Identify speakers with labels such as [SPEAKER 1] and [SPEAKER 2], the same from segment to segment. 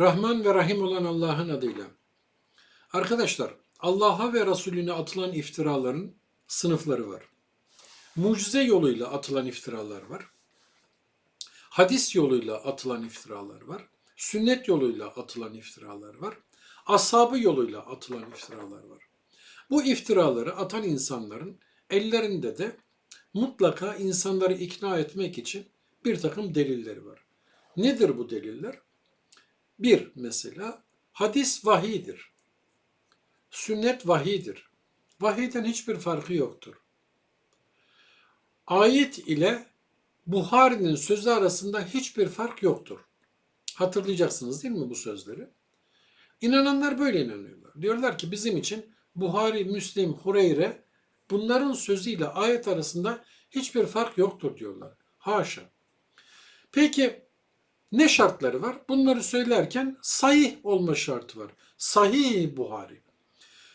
[SPEAKER 1] Rahman ve Rahim olan Allah'ın adıyla. Arkadaşlar, Allah'a ve Resulüne atılan iftiraların sınıfları var. Mucize yoluyla atılan iftiralar var. Hadis yoluyla atılan iftiralar var. Sünnet yoluyla atılan iftiralar var. Ashabı yoluyla atılan iftiralar var. Bu iftiraları atan insanların ellerinde de mutlaka insanları ikna etmek için bir takım delilleri var. Nedir bu deliller? Bir mesela hadis vahidir. Sünnet vahidir. Vahiyden hiçbir farkı yoktur. Ayet ile Buhari'nin sözü arasında hiçbir fark yoktur. Hatırlayacaksınız değil mi bu sözleri? İnananlar böyle inanıyorlar. Diyorlar ki bizim için Buhari, Müslim, Hureyre bunların sözüyle ayet arasında hiçbir fark yoktur diyorlar. Haşa. Peki ne şartları var? Bunları söylerken sahih olma şartı var. Sahih Buhari.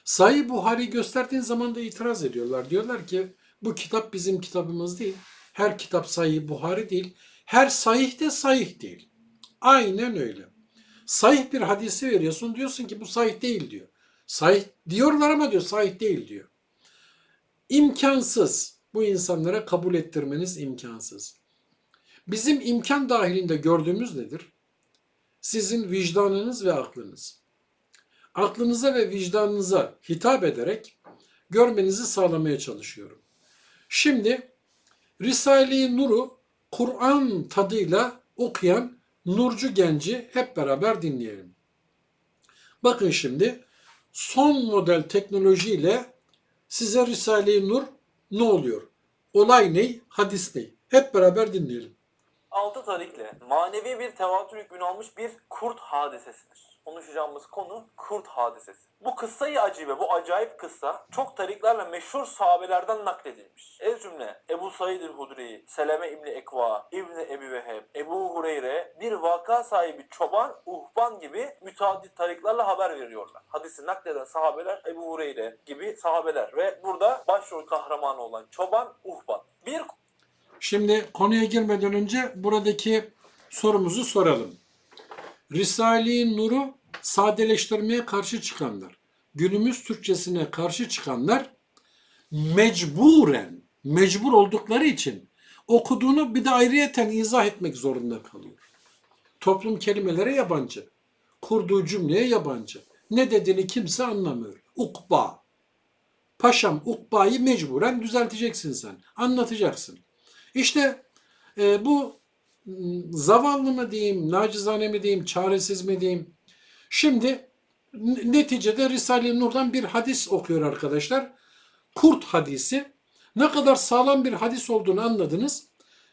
[SPEAKER 1] Sahih Buhari gösterdiğin zaman da itiraz ediyorlar. Diyorlar ki bu kitap bizim kitabımız değil. Her kitap sahih Buhari değil. Her sahih de sahih değil. Aynen öyle. Sahih bir hadisi veriyorsun diyorsun ki bu sahih değil diyor. Sahih diyorlar ama diyor sahih değil diyor. İmkansız. Bu insanlara kabul ettirmeniz imkansız. Bizim imkan dahilinde gördüğümüz nedir? Sizin vicdanınız ve aklınız. Aklınıza ve vicdanınıza hitap ederek görmenizi sağlamaya çalışıyorum. Şimdi Risale-i Nur'u Kur'an tadıyla okuyan Nurcu Genci hep beraber dinleyelim. Bakın şimdi son model teknolojiyle size Risale-i Nur ne oluyor? Olay ne? Hadis ne? Hep beraber dinleyelim.
[SPEAKER 2] Altı tarikle manevi bir tevatür hükmünü almış bir kurt hadisesidir. Konuşacağımız konu kurt hadisesi. Bu kıssayı acibe, bu acayip kıssa çok tariklerle meşhur sahabelerden nakledilmiş. Ez cümle Ebu Said el-Hudri, Seleme İbni Ekva, İbni Ebi Veheb, Ebu Hureyre bir vaka sahibi çoban, uhban gibi müteaddit tariklerle haber veriyorlar. Hadisi nakleden sahabeler Ebu Hureyre gibi sahabeler ve burada başrol kahramanı olan çoban, uhban. Bir
[SPEAKER 1] Şimdi konuya girmeden önce buradaki sorumuzu soralım. Risale-i Nur'u sadeleştirmeye karşı çıkanlar, günümüz Türkçesine karşı çıkanlar mecburen, mecbur oldukları için okuduğunu bir de ayrıyeten izah etmek zorunda kalıyor. Toplum kelimelere yabancı. Kurduğu cümleye yabancı. Ne dediğini kimse anlamıyor. Ukba. Paşam ukbayı mecburen düzelteceksin sen. Anlatacaksın. İşte e, bu m, zavallı mı diyeyim, nacizane mi diyeyim, çaresiz mi diyeyim. Şimdi neticede Risale-i Nur'dan bir hadis okuyor arkadaşlar. Kurt hadisi. Ne kadar sağlam bir hadis olduğunu anladınız.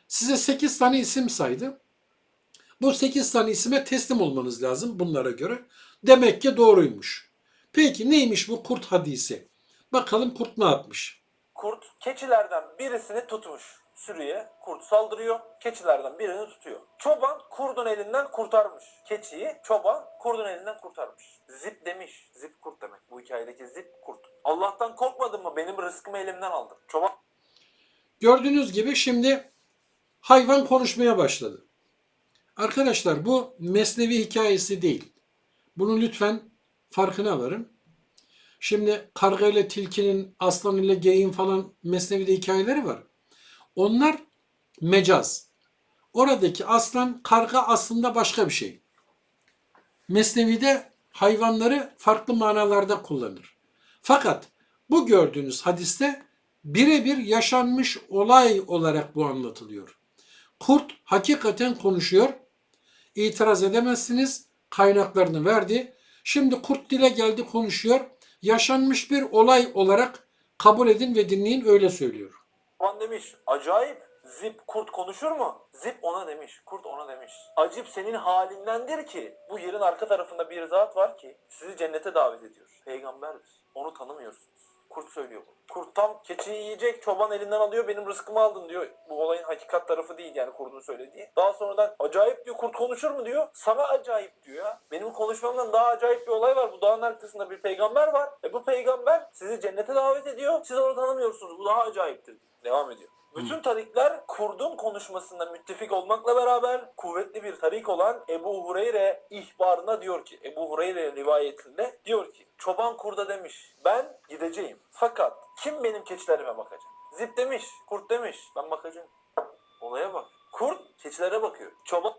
[SPEAKER 1] Size 8 tane isim saydı. Bu 8 tane isime teslim olmanız lazım bunlara göre. Demek ki doğruymuş. Peki neymiş bu kurt hadisi? Bakalım kurt ne yapmış?
[SPEAKER 2] Kurt keçilerden birisini tutmuş. Sürüye kurt saldırıyor. Keçilerden birini tutuyor. Çoban kurdun elinden kurtarmış. Keçiyi çoban kurdun elinden kurtarmış. Zip demiş. Zip kurt demek. Bu hikayedeki zip kurt. Allah'tan korkmadın mı? Benim rızkımı elimden aldın. Çoban
[SPEAKER 1] Gördüğünüz gibi şimdi hayvan konuşmaya başladı. Arkadaşlar bu mesnevi hikayesi değil. Bunu lütfen farkına varın. Şimdi karga ile tilkinin, aslan ile geyin falan mesnevide hikayeleri var. Onlar mecaz. Oradaki aslan, karga aslında başka bir şey. Mesnevi'de hayvanları farklı manalarda kullanır. Fakat bu gördüğünüz hadiste birebir yaşanmış olay olarak bu anlatılıyor. Kurt hakikaten konuşuyor. İtiraz edemezsiniz. Kaynaklarını verdi. Şimdi kurt dile geldi konuşuyor. Yaşanmış bir olay olarak kabul edin ve dinleyin öyle söylüyor.
[SPEAKER 2] Çoban demiş acayip zip kurt konuşur mu? Zip ona demiş kurt ona demiş. Acip senin halindendir ki bu yerin arka tarafında bir zat var ki sizi cennete davet ediyor. Peygamberdir. Onu tanımıyorsunuz. Kurt söylüyor bunu. Kurt tam keçiyi yiyecek çoban elinden alıyor benim rızkımı aldın diyor. Bu olayın hakikat tarafı değil yani kurdun söylediği. Daha sonradan acayip diyor kurt konuşur mu diyor. Sana acayip diyor ya. Benim konuşmamdan daha acayip bir olay var. Bu dağın arkasında bir peygamber var. E bu peygamber sizi cennete davet ediyor. Siz onu tanımıyorsunuz. Bu daha acayiptir. Devam ediyor. Bütün tarikler kurdun konuşmasında müttefik olmakla beraber kuvvetli bir tarik olan Ebu Hureyre ihbarına diyor ki, Ebu Hureyre rivayetinde diyor ki, çoban kurda demiş, ben gideceğim. Fakat kim benim keçilerime bakacak? Zip demiş, kurt demiş, ben bakacağım. Olaya bak. Kurt keçilere bakıyor. Çoban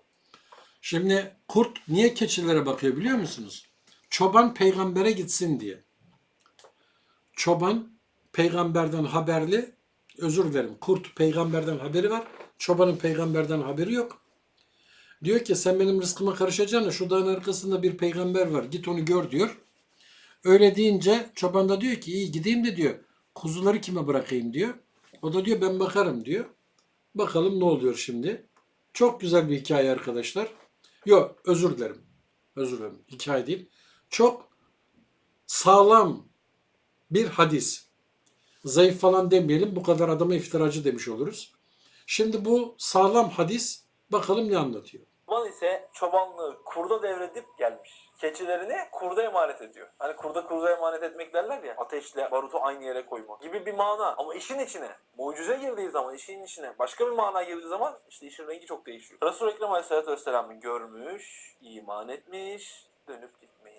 [SPEAKER 1] Şimdi kurt niye keçilere bakıyor biliyor musunuz? Çoban peygambere gitsin diye. Çoban peygamberden haberli, özür dilerim. Kurt peygamberden haberi var. Çobanın peygamberden haberi yok. Diyor ki sen benim rızkıma karışacaksın şu dağın arkasında bir peygamber var. Git onu gör diyor. Öyle deyince çoban da diyor ki iyi gideyim de diyor. Kuzuları kime bırakayım diyor. O da diyor ben bakarım diyor. Bakalım ne oluyor şimdi. Çok güzel bir hikaye arkadaşlar. Yok özür dilerim. Özür dilerim. Hikaye değil. Çok sağlam bir hadis. Zayıf falan demeyelim. Bu kadar adama iftiracı demiş oluruz. Şimdi bu sağlam hadis bakalım ne anlatıyor.
[SPEAKER 2] ise çobanlığı kurda devredip gelmiş. Keçilerini kurda emanet ediyor. Hani kurda kuruza emanet etmek derler ya. Ateşle barutu aynı yere koyma gibi bir mana. Ama işin içine mucize girdiği zaman, işin içine başka bir mana girdiği zaman işte işin rengi çok değişiyor. Resul-i Ekrem Aleyhisselatü Vesselam'ı görmüş, iman etmiş, dönüp gitmiş.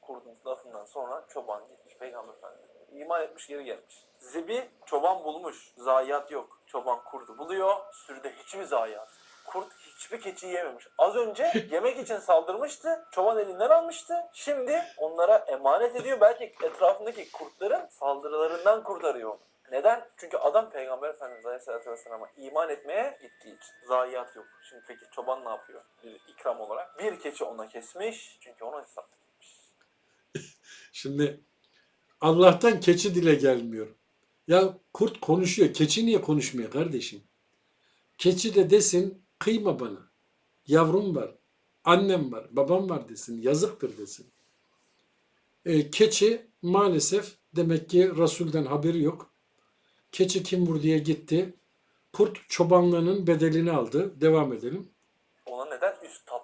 [SPEAKER 2] Kurdun lafından sonra çoban gitmiş Peygamber Efendimiz. İman etmiş geri gelmiş. Zibi çoban bulmuş. Zayiat yok. Çoban kurdu buluyor. Sürüde hiçbir zayiat. Kurt hiçbir keçi yememiş. Az önce yemek için saldırmıştı. Çoban elinden almıştı. Şimdi onlara emanet ediyor. Belki etrafındaki kurtların saldırılarından kurtarıyor onu. Neden? Çünkü adam Peygamber Efendimiz Aleyhisselatü Vesselam'a iman etmeye gittiği için. Zayiat yok. Şimdi peki çoban ne yapıyor? Bir ikram olarak. Bir keçi ona kesmiş. Çünkü ona hesap etmiş.
[SPEAKER 1] Şimdi Allah'tan keçi dile gelmiyor. Ya kurt konuşuyor. Keçi niye konuşmuyor kardeşim? Keçi de desin kıyma bana. Yavrum var. Annem var. Babam var desin. Yazıktır desin. E, keçi maalesef demek ki Resul'den haberi yok. Keçi kim vur diye gitti. Kurt çobanlığının bedelini aldı. Devam edelim.
[SPEAKER 2] Ona neden üstatlık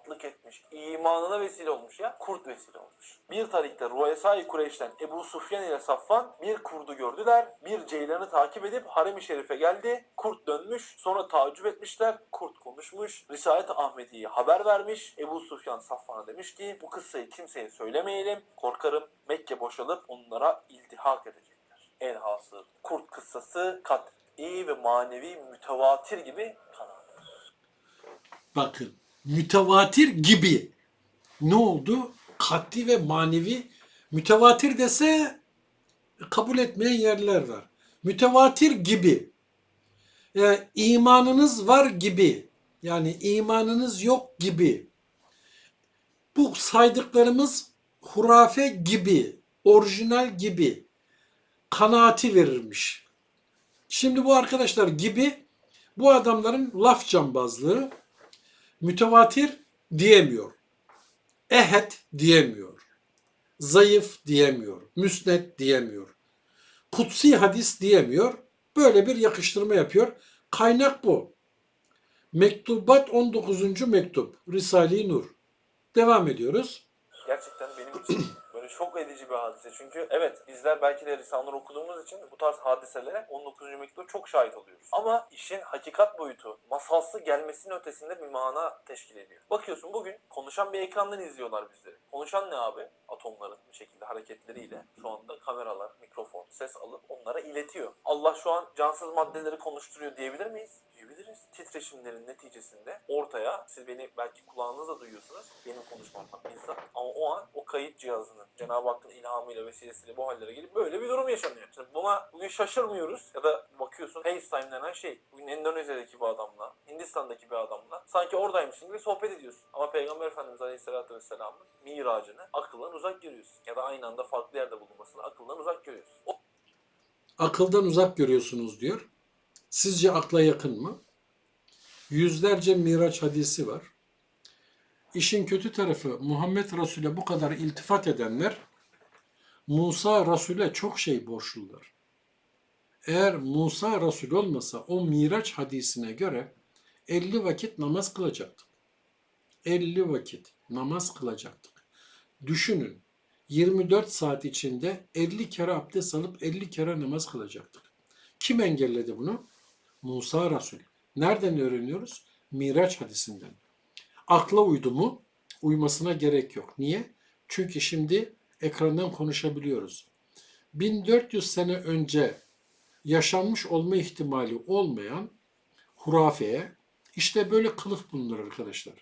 [SPEAKER 2] etmiş? İmanına vesile olmuş ya. Kurt vesile olmuş. Bir tarihte Ruesai Kureyş'ten Ebu Sufyan ile Safvan bir kurdu gördüler. Bir ceylanı takip edip harem-i şerife geldi. Kurt dönmüş. Sonra tacip etmişler. Kurt konuşmuş. Risalet Ahmedi'ye haber vermiş. Ebu Sufyan Safvan'a demiş ki bu kıssayı kimseye söylemeyelim. Korkarım Mekke boşalıp onlara iltihak edecekler. Elhasıl kurt kıssası kat'i ve manevi mütevatir gibi kanal.
[SPEAKER 1] Bakın mütevatir gibi. Ne oldu? Katli ve manevi mütevatir dese kabul etmeyen yerler var. Mütevatir gibi. Yani imanınız var gibi. Yani imanınız yok gibi. Bu saydıklarımız hurafe gibi, orijinal gibi kanaati verirmiş. Şimdi bu arkadaşlar gibi bu adamların laf cambazlığı mütevatir diyemiyor. Ehed diyemiyor. Zayıf diyemiyor. Müsnet diyemiyor. Kutsi hadis diyemiyor. Böyle bir yakıştırma yapıyor. Kaynak bu. Mektubat 19. mektup. Risale-i Nur. Devam ediyoruz.
[SPEAKER 2] gerçekten benim için şok edici bir hadise. Çünkü evet bizler belki de Risale'leri okuduğumuz için bu tarz hadiselere 19. mektupta çok şahit oluyoruz. Ama işin hakikat boyutu masalsı gelmesinin ötesinde bir mana teşkil ediyor. Bakıyorsun bugün konuşan bir ekrandan izliyorlar bizleri. Konuşan ne abi? Atomların bir şekilde hareketleriyle şu anda kameralar, mikrofon, ses alıp onlara iletiyor. Allah şu an cansız maddeleri konuşturuyor diyebilir miyiz? Diyebiliriz. Titreşimlerin neticesinde ortaya siz beni belki kulağınızla duyuyorsunuz benim konuşmamdan bizzat ama o an o kayıt cihazının Cenab-ı Hakk'ın ilhamıyla vesilesiyle bu hallere gelip böyle bir durum yaşanıyor. Şimdi buna bugün şaşırmıyoruz ya da bakıyorsun FaceTime denen şey bugün Endonezya'daki bir adamla Hindistan'daki bir adamla sanki oradaymışsın gibi sohbet ediyorsun. Ama Peygamber Efendimiz Aleyhisselatü Vesselam'ın miracını akıldan uzak görüyorsun. Ya da aynı anda farklı yerde bulunmasını akıldan uzak görüyorsun. O
[SPEAKER 1] Akıldan uzak görüyorsunuz diyor. Sizce akla yakın mı? Yüzlerce Miraç hadisi var. İşin kötü tarafı Muhammed Resul'e bu kadar iltifat edenler Musa Resul'e çok şey borçlular. Eğer Musa Resul olmasa o Miraç hadisine göre 50 vakit namaz kılacaktık. 50 vakit namaz kılacaktık. Düşünün 24 saat içinde 50 kere abdest alıp 50 kere namaz kılacaktık. Kim engelledi bunu? Musa Resul. Nereden öğreniyoruz? Miraç hadisinden. Akla uydu mu? Uymasına gerek yok. Niye? Çünkü şimdi ekrandan konuşabiliyoruz. 1400 sene önce yaşanmış olma ihtimali olmayan hurafeye işte böyle kılıf bulunur arkadaşlar.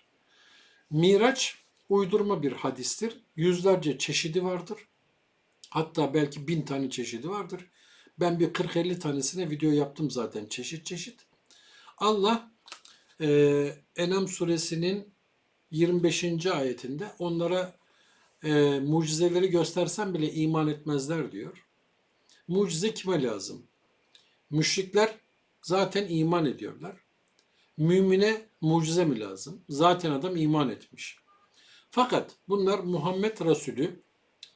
[SPEAKER 1] Miraç uydurma bir hadistir. Yüzlerce çeşidi vardır. Hatta belki bin tane çeşidi vardır. Ben bir 40-50 tanesine video yaptım zaten çeşit çeşit. Allah e, Enam suresinin 25. ayetinde onlara e, mucizeleri göstersem bile iman etmezler diyor. Mucize kime lazım? Müşrikler zaten iman ediyorlar. Mümine mucize mi lazım? Zaten adam iman etmiş. Fakat bunlar Muhammed Resulü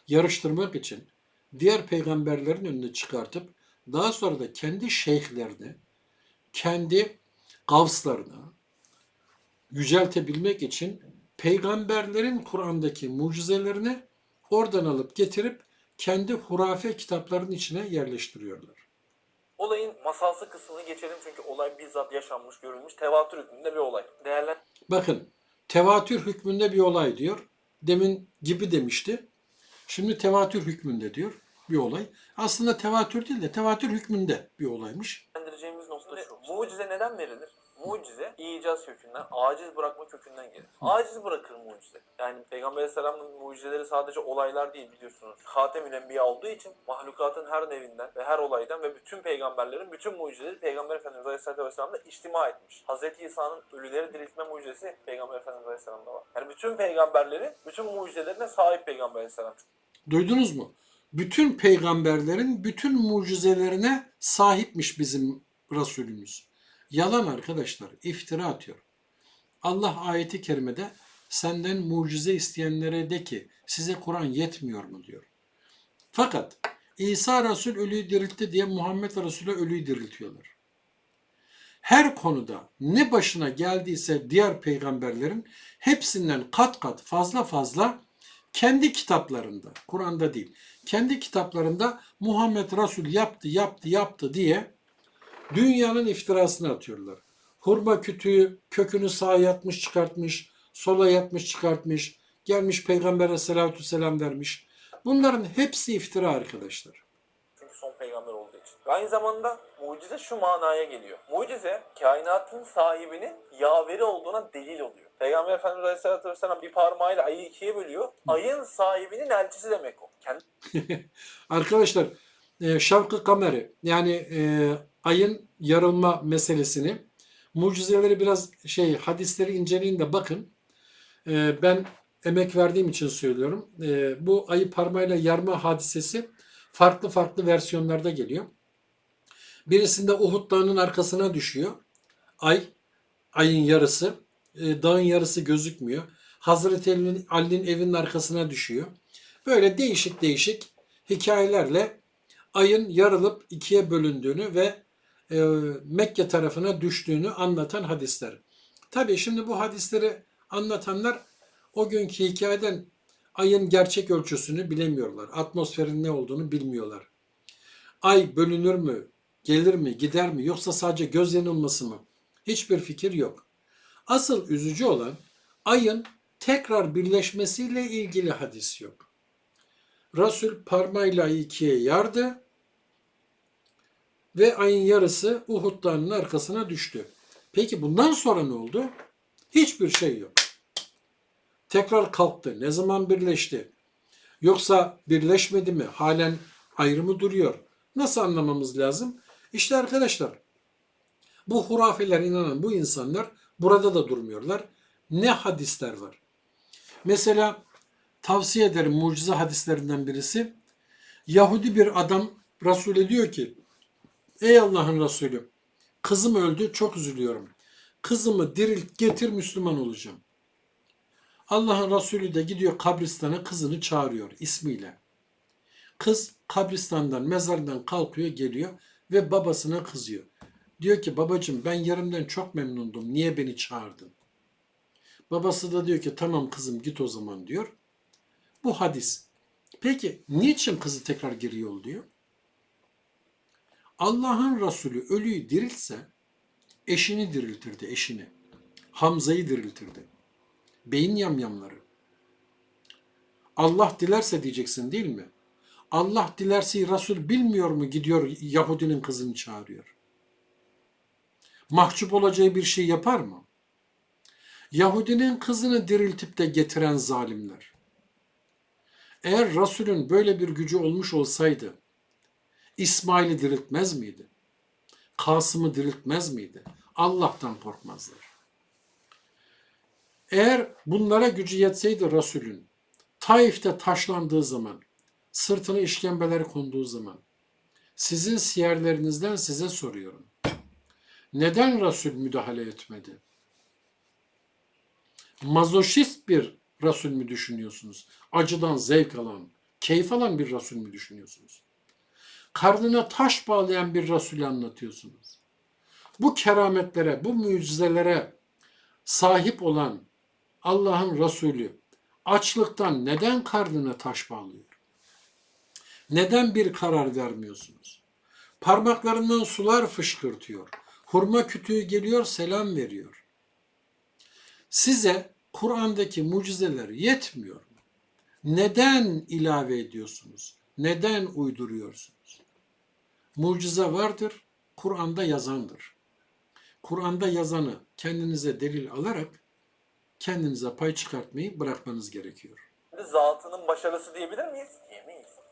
[SPEAKER 1] yarıştırmak için diğer peygamberlerin önüne çıkartıp daha sonra da kendi şeyhlerini, kendi gavslarını yüceltebilmek için peygamberlerin Kur'an'daki mucizelerini oradan alıp getirip kendi hurafe kitaplarının içine yerleştiriyorlar.
[SPEAKER 2] Olayın masalsı kısmını geçelim çünkü olay bizzat yaşanmış, görülmüş, tevatür hükmünde bir olay. Değerlen
[SPEAKER 1] Bakın tevatür hükmünde bir olay diyor. Demin gibi demişti. Şimdi tevatür hükmünde diyor bir olay. Aslında tevatür değil de tevatür hükmünde bir olaymış.
[SPEAKER 2] Değerlendireceğimiz nokta şu. Mucize neden verilir? Mucize icaz kökünden, aciz bırakma kökünden gelir. Aciz bırakır mucize. Yani Peygamber Aleyhisselam'ın mucizeleri sadece olaylar değil biliyorsunuz. Hatemül Enbiya olduğu için mahlukatın her nevinden ve her olaydan ve bütün peygamberlerin bütün mucizeleri Peygamber Efendimiz Aleyhisselatü Vesselam'da içtima etmiş. Hz. İsa'nın ölüleri diriltme mucizesi Peygamber Efendimiz Aleyhisselam'da var. Yani bütün peygamberleri, bütün mucizelerine sahip Peygamber Aleyhisselam.
[SPEAKER 1] Duydunuz mu? Bütün peygamberlerin bütün mucizelerine sahipmiş bizim Resulümüz. Yalan arkadaşlar, iftira atıyor. Allah ayeti kerimede senden mucize isteyenlere de ki size Kur'an yetmiyor mu diyor. Fakat İsa Resul ölüyü diriltti diye Muhammed Resul'e ölüyü diriltiyorlar. Her konuda ne başına geldiyse diğer peygamberlerin hepsinden kat kat fazla fazla kendi kitaplarında, Kur'an'da değil, kendi kitaplarında Muhammed Resul yaptı, yaptı, yaptı diye dünyanın iftirasını atıyorlar. Hurma kütüğü kökünü sağa yatmış çıkartmış, sola yatmış çıkartmış, gelmiş Peygamber Aleyhisselatü Vesselam vermiş. Bunların hepsi iftira arkadaşlar.
[SPEAKER 2] Çünkü son peygamber olduğu için. Aynı zamanda mucize şu manaya geliyor. Mucize kainatın sahibinin yaveri olduğuna delil oluyor. Peygamber Efendimiz Aleyhisselatü Vesselam bir parmağıyla ayı ikiye bölüyor. Ayın sahibinin elçisi demek o. Kendi
[SPEAKER 1] Arkadaşlar e, şavkı kameri yani e, ayın yarılma meselesini mucizeleri biraz şey hadisleri inceleyin de bakın. E, ben emek verdiğim için söylüyorum. E, bu ayı parmağıyla yarma hadisesi farklı farklı versiyonlarda geliyor. Birisinde Uhud Dağı'nın arkasına düşüyor. Ay, ayın yarısı. E, dağın yarısı gözükmüyor. Hazreti Ali'nin evinin arkasına düşüyor. Böyle değişik değişik hikayelerle ayın yarılıp ikiye bölündüğünü ve e, Mekke tarafına düştüğünü anlatan hadisler. Tabii şimdi bu hadisleri anlatanlar o günkü hikayeden ayın gerçek ölçüsünü bilemiyorlar. Atmosferin ne olduğunu bilmiyorlar. Ay bölünür mü, gelir mi, gider mi yoksa sadece göz yanılması mı? Hiçbir fikir yok. Asıl üzücü olan ayın tekrar birleşmesiyle ilgili hadis yok. Resul parmağıyla ikiye yardı ve ayın yarısı Uhud Dağı'nın arkasına düştü. Peki bundan sonra ne oldu? Hiçbir şey yok. Tekrar kalktı. Ne zaman birleşti? Yoksa birleşmedi mi? Halen ayrı mı duruyor? Nasıl anlamamız lazım? İşte arkadaşlar bu hurafeler inanan bu insanlar burada da durmuyorlar. Ne hadisler var? Mesela tavsiye ederim mucize hadislerinden birisi. Yahudi bir adam Resul'e diyor ki Ey Allah'ın Resulü kızım öldü çok üzülüyorum. Kızımı dirilt getir Müslüman olacağım. Allah'ın Resulü de gidiyor kabristana kızını çağırıyor ismiyle. Kız kabristandan mezardan kalkıyor geliyor ve babasına kızıyor. Diyor ki babacığım ben yerimden çok memnundum niye beni çağırdın? Babası da diyor ki tamam kızım git o zaman diyor. Bu hadis. Peki niçin kızı tekrar geri yolluyor? Allah'ın Resulü ölüyü diriltse Eşini diriltirdi, eşini. Hamza'yı diriltirdi. Beyin yamyamları. Allah dilerse diyeceksin değil mi? Allah dilerse Resul bilmiyor mu gidiyor Yahudinin kızını çağırıyor. Mahcup olacağı bir şey yapar mı? Yahudinin kızını diriltip de getiren zalimler. Eğer Resulün böyle bir gücü olmuş olsaydı İsmail'i diriltmez miydi? Kasım'ı diriltmez miydi? Allah'tan korkmazlar. Eğer bunlara gücü yetseydi Resulün, Taif'te taşlandığı zaman, sırtına işkembeler konduğu zaman, sizin siyerlerinizden size soruyorum. Neden Resul müdahale etmedi? Mazoşist bir Resul mü düşünüyorsunuz? Acıdan zevk alan, keyif alan bir Resul mü düşünüyorsunuz? Karnına taş bağlayan bir Resulü anlatıyorsunuz. Bu kerametlere, bu mucizelere sahip olan Allah'ın Resulü açlıktan neden karnına taş bağlıyor? Neden bir karar vermiyorsunuz? Parmaklarından sular fışkırtıyor. Hurma kütüğü geliyor, selam veriyor. Size Kur'an'daki mucizeler yetmiyor mu? Neden ilave ediyorsunuz? Neden uyduruyorsunuz? Mucize vardır, Kur'an'da yazandır. Kur'an'da yazanı kendinize delil alarak kendinize pay çıkartmayı bırakmanız gerekiyor.
[SPEAKER 2] zatının başarısı diyebilir miyiz?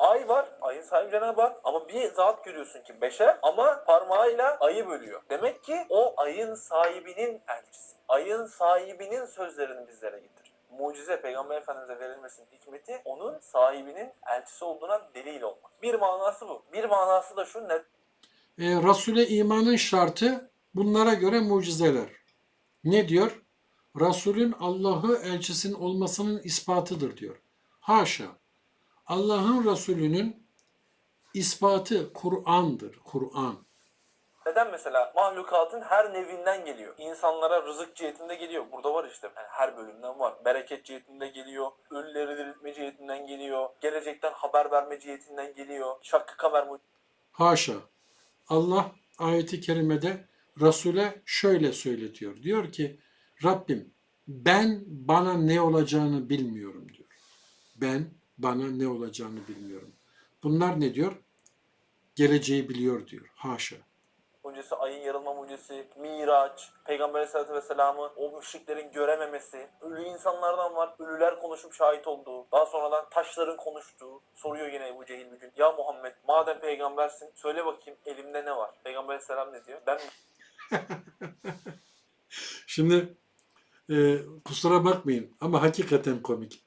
[SPEAKER 2] Ay var, ayın sahibi Cenab-ı Hak. Ama bir zat görüyorsun ki beşer ama parmağıyla ayı bölüyor. Demek ki o ayın sahibinin elçisi. Ayın sahibinin sözlerini bizlere getir. Mucize Peygamber Efendimiz'e verilmesinin hikmeti onun sahibinin elçisi olduğuna delil olmak. Bir manası bu. Bir manası da şu ne?
[SPEAKER 1] E, Resul'e imanın şartı bunlara göre mucizeler. Ne diyor? Resul'ün Allah'ı elçisinin olmasının ispatıdır diyor. Haşa. Allah'ın Resulü'nün ispatı Kur'an'dır. Kur'an.
[SPEAKER 2] Neden mesela mahlukatın her nevinden geliyor. İnsanlara rızık cihetinde geliyor. Burada var işte. Yani her bölümden var. Bereket cihetinde geliyor. Ölüleri diriltme cihetinden geliyor. Gelecekten haber verme cihetinden geliyor. Şakkı kamer
[SPEAKER 1] Haşa. Allah ayeti kerimede Resul'e şöyle söyletiyor. Diyor ki Rabbim ben bana ne olacağını bilmiyorum diyor. Ben bana ne olacağını bilmiyorum. Bunlar ne diyor? Geleceği biliyor diyor. Haşa.
[SPEAKER 2] mucizesi, ayın yarılma mucizesi, Miraç, Peygamber Aleyhisselatü Vesselam'ı o müşriklerin görememesi, ölü insanlardan var, ölüler konuşup şahit olduğu, daha sonradan taşların konuştuğu, soruyor yine Ebu Cehil bir gün. Ya Muhammed madem peygambersin söyle bakayım elimde ne var? Peygamber Aleyhisselam ne diyor? Ben
[SPEAKER 1] Şimdi e, kusura bakmayın ama hakikaten komik.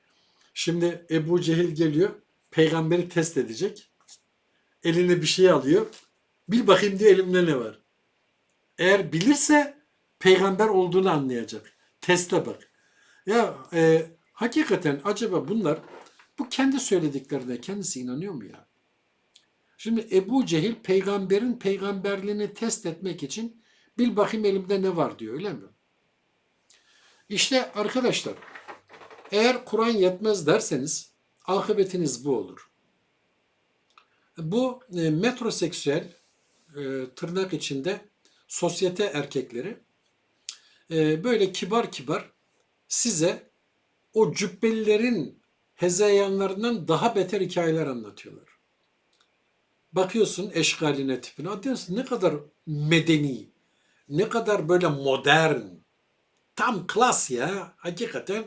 [SPEAKER 1] Şimdi Ebu Cehil geliyor, peygamberi test edecek. Eline bir şey alıyor. Bil bakayım diyor elimde ne var. Eğer bilirse peygamber olduğunu anlayacak. Teste bak. Ya e, hakikaten acaba bunlar bu kendi söylediklerine kendisi inanıyor mu ya? Şimdi Ebu Cehil peygamberin peygamberliğini test etmek için bil bakayım elimde ne var diyor öyle mi? İşte arkadaşlar eğer Kur'an yetmez derseniz akıbetiniz bu olur. Bu e, metroseksüel e, tırnak içinde sosyete erkekleri e, böyle kibar kibar size o cübbelilerin hezeyanlarından daha beter hikayeler anlatıyorlar. Bakıyorsun eşgaline tipine, diyorsun ne kadar medeni, ne kadar böyle modern, tam klas ya hakikaten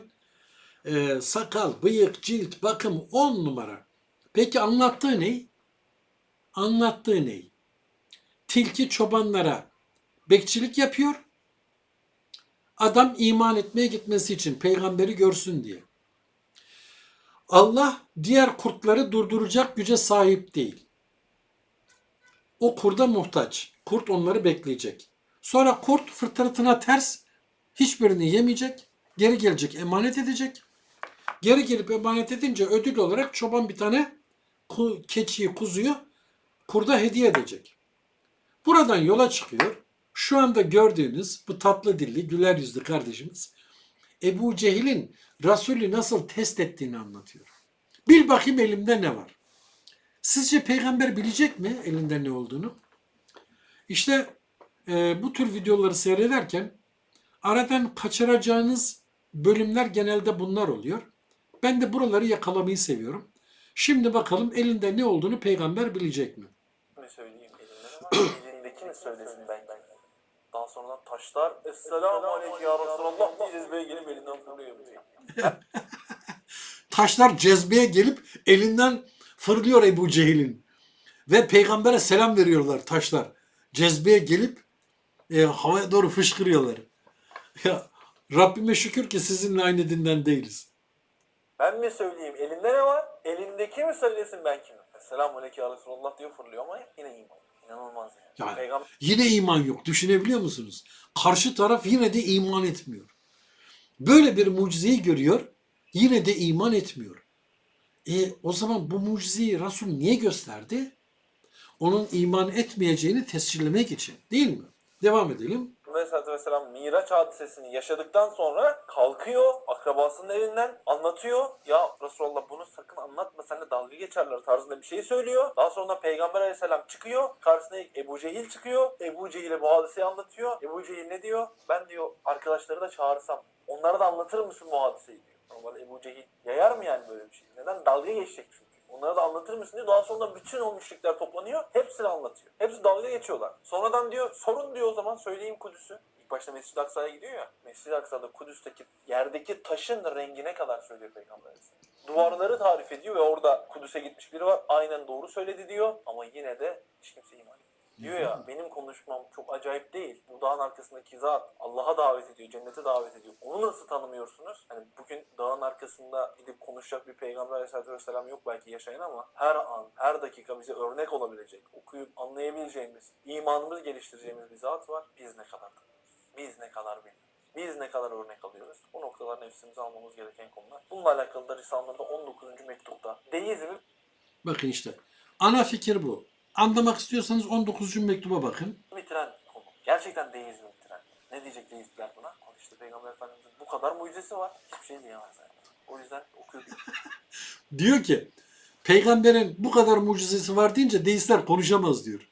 [SPEAKER 1] e, sakal, bıyık, cilt, bakım on numara. Peki anlattığı ne? Anlattığı ne? Tilki çobanlara bekçilik yapıyor. Adam iman etmeye gitmesi için peygamberi görsün diye. Allah diğer kurtları durduracak güce sahip değil. O kurda muhtaç. Kurt onları bekleyecek. Sonra kurt fırtınatına ters hiçbirini yemeyecek. Geri gelecek emanet edecek. Geri gelip emanet edince ödül olarak çoban bir tane ku- keçiyi, kuzuyu kurda hediye edecek. Buradan yola çıkıyor. Şu anda gördüğünüz bu tatlı dilli, güler yüzlü kardeşimiz Ebu Cehil'in Resulü nasıl test ettiğini anlatıyor. Bil bakayım elimde ne var. Sizce peygamber bilecek mi elinde ne olduğunu? İşte e, bu tür videoları seyrederken aradan kaçıracağınız bölümler genelde bunlar oluyor. Ben de buraları yakalamayı seviyorum. Şimdi bakalım elinde ne olduğunu peygamber bilecek mi?
[SPEAKER 2] mi söyleyeyim elinden ama elindekini söylesin ben. Daha sonradan taşlar Esselamu Aleyke ya Resulallah diye cezbeye gelip elinden fırlıyor.
[SPEAKER 1] Taşlar cezbeye gelip elinden fırlıyor Ebu Cehil'in. Ve peygambere selam veriyorlar taşlar. Cezbeye gelip e, havaya doğru fışkırıyorlar. Ya Rabbime şükür ki sizinle aynı dinden değiliz.
[SPEAKER 2] Ben mi söyleyeyim elinde ne var? Elindeki mi söylesin ben kimim? Esselamu Aleyke ya Resulallah diyor fırlıyor ama yine iman. İnanılmaz yani.
[SPEAKER 1] Yani
[SPEAKER 2] Peygamber
[SPEAKER 1] yine iman yok. Düşünebiliyor musunuz? Karşı taraf yine de iman etmiyor. Böyle bir mucizeyi görüyor, yine de iman etmiyor. E o zaman bu mucizeyi Resul niye gösterdi? Onun iman etmeyeceğini tescillemek için değil mi? Devam edelim.
[SPEAKER 2] Aleyhisselatü Vesselam Miraç hadisesini yaşadıktan sonra kalkıyor akrabasının evinden anlatıyor. Ya Resulallah bunu sakın anlatma seninle dalga geçerler tarzında bir şey söylüyor. Daha sonra Peygamber Aleyhisselam çıkıyor. Karşısına Ebu Cehil çıkıyor. Ebu Cehil'e bu hadiseyi anlatıyor. Ebu Cehil ne diyor? Ben diyor arkadaşları da çağırsam onlara da anlatır mısın bu hadiseyi diyor. Normalde Ebu Cehil yayar mı yani böyle bir şey? Neden? Dalga geçecek çünkü. Onlara da anlatır mısın diyor. Daha sonra bütün o müşrikler toplanıyor. Hepsini anlatıyor. Hepsi dalga geçiyorlar. Sonradan diyor sorun diyor o zaman söyleyeyim Kudüs'ü. İlk başta Mescid-i Aksa'ya gidiyor ya. Mescid-i Aksa'da Kudüs'teki yerdeki taşın rengine kadar söylüyor Peygamber. Duvarları tarif ediyor ve orada Kudüs'e gitmiş biri var. Aynen doğru söyledi diyor. Ama yine de hiç kimse iman etmiyor. Diyor ya benim konuşmam çok acayip değil. Bu dağın arkasındaki zat Allah'a davet ediyor, cennete davet ediyor. Onu nasıl tanımıyorsunuz? Hani bugün dağın arkasında gidip konuşacak bir peygamber aleyhissalatü vesselam yok belki yaşayan ama her an, her dakika bize örnek olabilecek, okuyup anlayabileceğimiz, imanımızı geliştireceğimiz bir zat var. Biz ne kadar tanıyoruz? Biz ne kadar bilmiyoruz? Biz ne kadar örnek alıyoruz? Bu noktalar nefsimize almamız gereken konular. Bununla alakalı da Risale'de 19. mektupta deizmi
[SPEAKER 1] Bakın işte ana fikir bu. Anlamak istiyorsanız 19. mektuba bakın.
[SPEAKER 2] bitiren konu. Gerçekten deizmi bitiren. Ne diyecek deistler buna? İşte Peygamber Efendimiz'in bu kadar mucizesi var. Hiçbir şey diyemezler. O yüzden okuyup
[SPEAKER 1] Diyor ki peygamberin bu kadar mucizesi var deyince deistler konuşamaz diyor.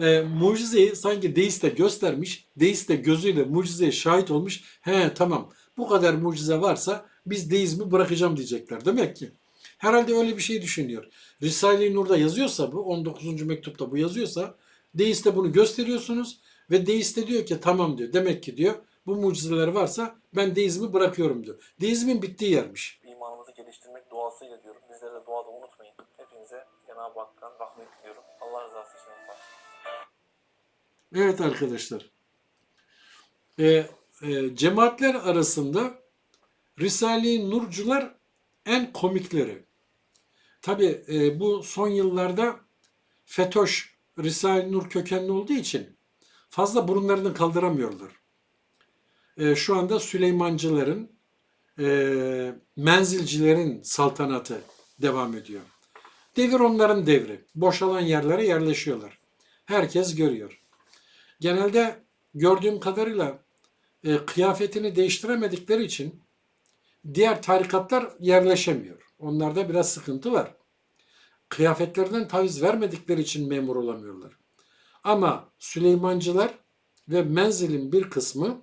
[SPEAKER 1] E, mucizeyi sanki deist de göstermiş, deist de gözüyle mucizeye şahit olmuş. He tamam bu kadar mucize varsa biz deizmi bırakacağım diyecekler demek ki. Herhalde öyle bir şey düşünüyor. Risale-i Nur'da yazıyorsa bu 19. mektupta bu yazıyorsa deiste bunu gösteriyorsunuz ve deist de diyor ki tamam diyor. Demek ki diyor bu mucizeler varsa ben deizmi bırakıyorum diyor. Deizmin bittiği yermiş.
[SPEAKER 2] imanımızı geliştirmek duasıyla diyorum. Bizleri de duada unutmayın. Hepinize Cenab-ı Hak'tan rahmet diliyorum. Allah rızası için yapar.
[SPEAKER 1] Evet arkadaşlar. Ee, e, cemaatler arasında Risale-i Nurcular en komikleri. Tabi bu son yıllarda FETÖ'ş Risale-i Nur kökenli olduğu için fazla burunlarını kaldıramıyorlar. E, şu anda Süleymancıların, e, menzilcilerin saltanatı devam ediyor. Devir onların devri. Boşalan yerlere yerleşiyorlar. Herkes görüyor. Genelde gördüğüm kadarıyla e, kıyafetini değiştiremedikleri için diğer tarikatlar yerleşemiyor. Onlarda biraz sıkıntı var. Kıyafetlerinden taviz vermedikleri için memur olamıyorlar. Ama Süleymancılar ve menzilin bir kısmı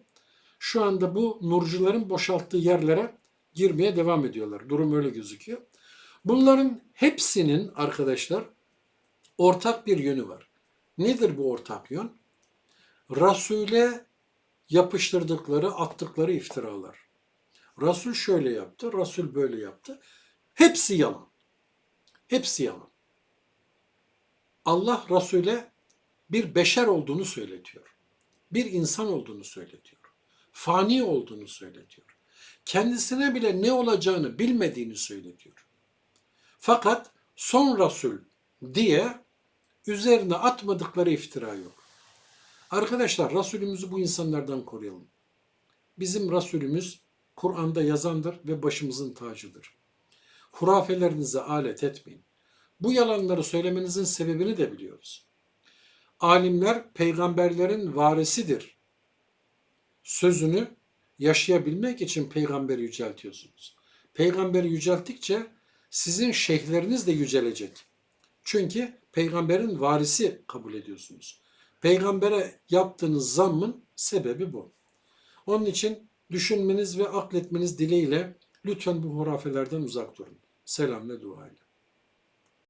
[SPEAKER 1] şu anda bu nurcuların boşalttığı yerlere girmeye devam ediyorlar. Durum öyle gözüküyor. Bunların hepsinin arkadaşlar ortak bir yönü var. Nedir bu ortak yön? Rasule yapıştırdıkları, attıkları iftiralar. Resul şöyle yaptı, Resul böyle yaptı. Hepsi yalan. Hepsi yalan. Allah Resul'e bir beşer olduğunu söyletiyor. Bir insan olduğunu söyletiyor. Fani olduğunu söyletiyor. Kendisine bile ne olacağını bilmediğini söyletiyor. Fakat son Resul diye üzerine atmadıkları iftira yok. Arkadaşlar Resulümüzü bu insanlardan koruyalım. Bizim Resulümüz Kur'an'da yazandır ve başımızın tacıdır. Hurafelerinize alet etmeyin. Bu yalanları söylemenizin sebebini de biliyoruz. Alimler peygamberlerin varisidir. Sözünü yaşayabilmek için peygamberi yüceltiyorsunuz. Peygamberi yücelttikçe sizin şeyhleriniz de yücelecek. Çünkü peygamberin varisi kabul ediyorsunuz. Peygambere yaptığınız zammın sebebi bu. Onun için düşünmeniz ve akletmeniz dileğiyle lütfen bu hurafelerden uzak durun. Selam ve dua ile.